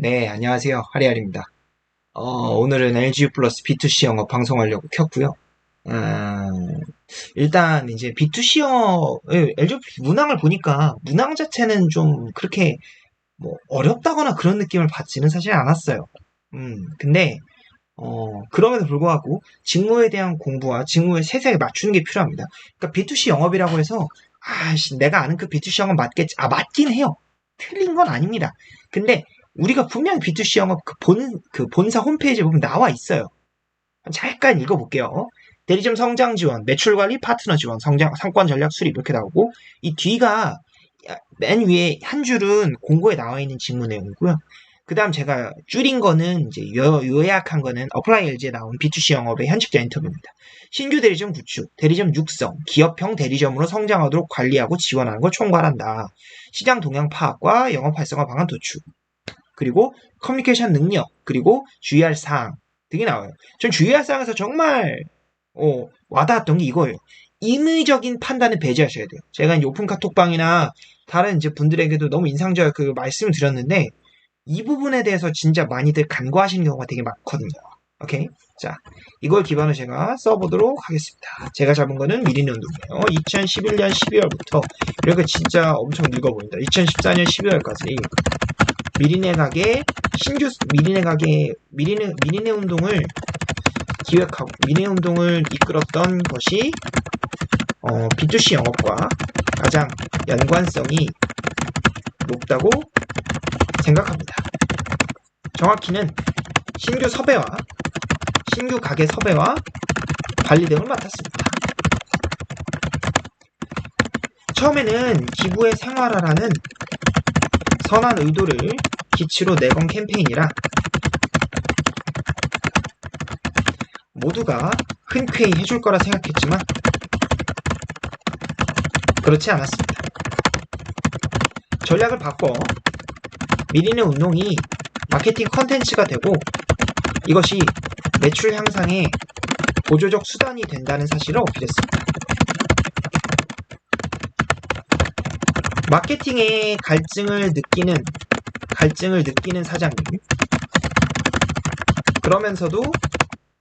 네, 안녕하세요. 하리알입니다. 어, 오늘은 LG 플러스 B2C 영업 방송하려고 켰고요. 음, 일단 이제 B2C 영업, 예, LG 문항을 보니까 문항 자체는 좀 그렇게 뭐 어렵다거나 그런 느낌을 받지는 사실 않았어요. 음, 근데 어, 그럼에도 불구하고 직무에 대한 공부와 직무에 세세하게 맞추는 게 필요합니다. 그러니까 B2C 영업이라고 해서 아씨 내가 아는 그 B2C 영업 맞겠지. 아 맞긴 해요. 틀린 건 아닙니다. 근데 우리가 분명히 B2C 영업 그 본, 그 본사 홈페이지에 보면 나와 있어요. 잠깐 읽어볼게요. 대리점 성장 지원, 매출 관리 파트너 지원, 성장, 상권 전략 수립 이렇게 나오고 이 뒤가 맨 위에 한 줄은 공고에 나와 있는 직무 내용이고요. 그 다음 제가 줄인 거는 이제 요, 요약한 거는 어플라이 LG에 나온 B2C 영업의 현직자 인터뷰입니다. 신규 대리점 구축, 대리점 육성, 기업형 대리점으로 성장하도록 관리하고 지원하는 걸 총괄한다. 시장 동향 파악과 영업 활성화 방안 도출. 그리고 커뮤니케이션 능력, 그리고 주의할 사항 등이 나와요. 전 주의할 사항에서 정말 어, 와닿았던 게 이거예요. 임의적인 판단을 배제하셔야 돼요. 제가 이제 오픈 카톡방이나 다른 이제 분들에게도 너무 인상적 그 말씀을 드렸는데 이 부분에 대해서 진짜 많이들 간과하시는 경우가 되게 많거든요. 오케이? 자, 이걸 기반으로 제가 써보도록 하겠습니다. 제가 잡은 거는 미리는 운동이에요. 2011년 12월부터 이렇게 진짜 엄청 늙어 보인다. 2014년 12월까지 미리네 가게 신규 미리네 가게 미리네 미리네 운동을 기획하고 미리네 운동을 이끌었던 것이 어, B2C 영업과 가장 연관성이 높다고 생각합니다. 정확히는 신규 섭외와 신규 가게 섭외와 관리 등을 맡았습니다. 처음에는 기부의 생활화라는 선한 의도를 기치로 내건 캠페인이라 모두가 흔쾌히 해줄 거라 생각했지만 그렇지 않았습니다. 전략을 바꿔 미리네 운동이 마케팅 컨텐츠가 되고 이것이 매출 향상에 보조적 수단이 된다는 사실을 어필했습니다. 마케팅의 갈증을 느끼는 갈증을 느끼는 사장님 그러면서도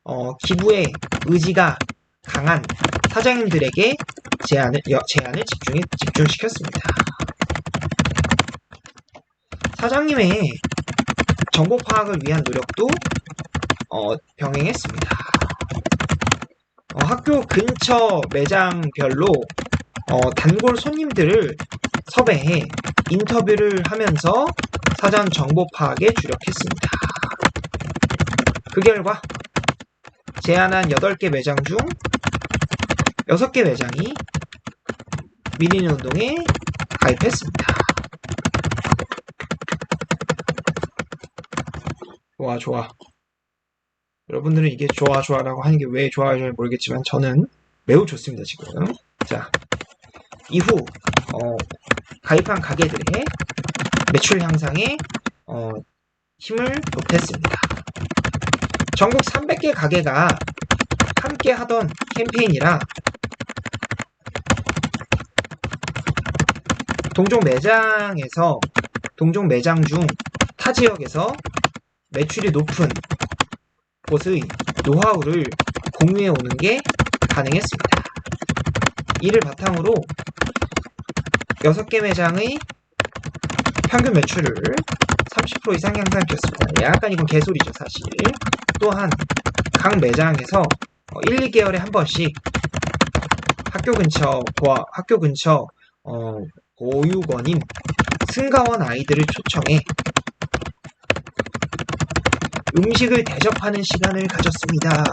어, 기부의 의지가 강한 사장님들에게 제안을, 제안을 집중, 집중시켰습니다. 사장님의 정보 파악을 위한 노력도 어, 병행했습니다. 어, 학교 근처 매장별로 어, 단골 손님들을 섭외해 인터뷰를 하면서 사전 정보 파악에 주력했습니다. 그 결과 제안한 8개 매장 중 6개 매장이 미니는 운동에 가입했습니다. 좋아, 좋아. 여러분들은 이게 좋아, 좋아라고 하는 게 왜 좋아요, 잘 모르겠지만 저는 매우 좋습니다, 지금. 자, 이후 어, 가입한 가게들의 매출 향상에 어, 힘을 보탰습니다. 전국 300개 가게가 함께 하던 캠페인이라 동종 매장에서 동종 매장 중 타 지역에서 매출이 높은 곳의 노하우를 공유해 오는 게 가능했습니다. 이를 바탕으로 6개 매장의 평균 매출을 30% 이상 향상시켰습니다. 약간 이건 개소리죠, 사실. 또한 각 매장에서 1, 2개월에 한 번씩 학교 근처 보아, 학교 근처 어, 보육원인 승가원 아이들을 초청해 음식을 대접하는 시간을 가졌습니다.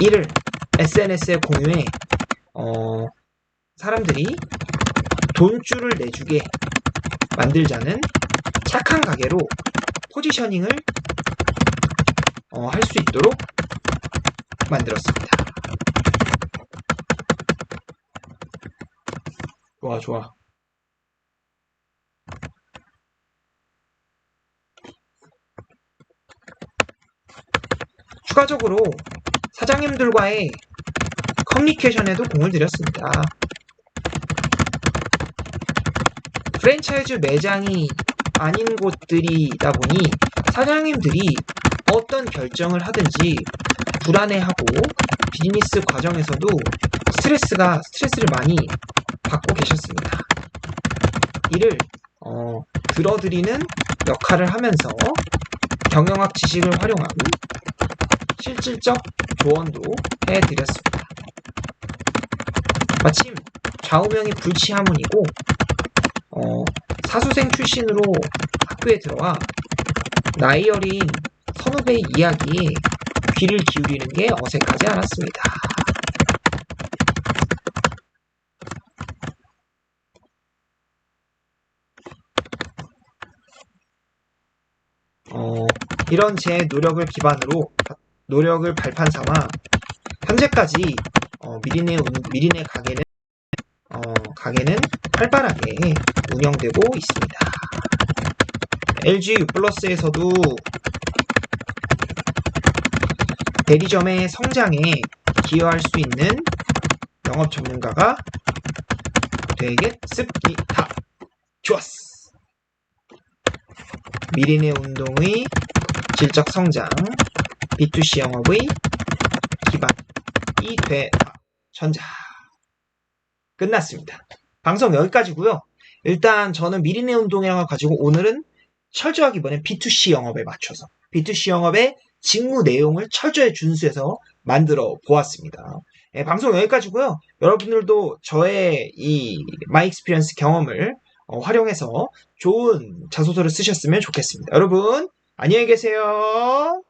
이를 SNS에 공유해 어, 사람들이 돈줄을 내주게 만들자는 착한 가게로 포지셔닝을 어, 할 수 있도록 만들었습니다. 좋아, 좋아. 추가적으로 사장님들과의 커뮤니케이션에도 공을 들였습니다. 프랜차이즈 매장이 아닌 곳들이다 보니 사장님들이 어떤 결정을 하든지 불안해하고 비즈니스 과정에서도 스트레스가 스트레스를 많이 받고 계셨습니다. 이를 어, 들어드리는 역할을 하면서 경영학 지식을 활용한 실질적 조언도 해드렸습니다. 마침 좌우명이 불치하문이고 어, 사수생 출신으로 학교에 들어와 나이 어린 선후배의 이야기에 귀를 기울이는 게 어색하지 않았습니다. 어, 이런 제 노력을 기반으로 노력을 발판 삼아 현재까지 어, 운- 미리네 가게는 어, 가게는 활발하게 운영되고 있습니다. LG U 플러스에서도 대리점의 성장에 기여할 수 있는 영업 전문가가 되겠습니다. 좋았어. 미리네 운동의 질적 성장, B2C 영업의 기반이 되다. 전자. 끝났습니다. 방송 여기까지고요. 일단 저는 미리네 운동이라는 걸 가지고 오늘은 철저하게 이번엔 B2C 영업에 맞춰서 B2C 영업의 직무 내용을 철저히 준수해서 만들어 보았습니다. 예, 방송 여기까지고요. 여러분들도 저의 이 마이 익스피리언스 경험을 어, 활용해서 좋은 자소서를 쓰셨으면 좋겠습니다. 여러분 안녕히 계세요.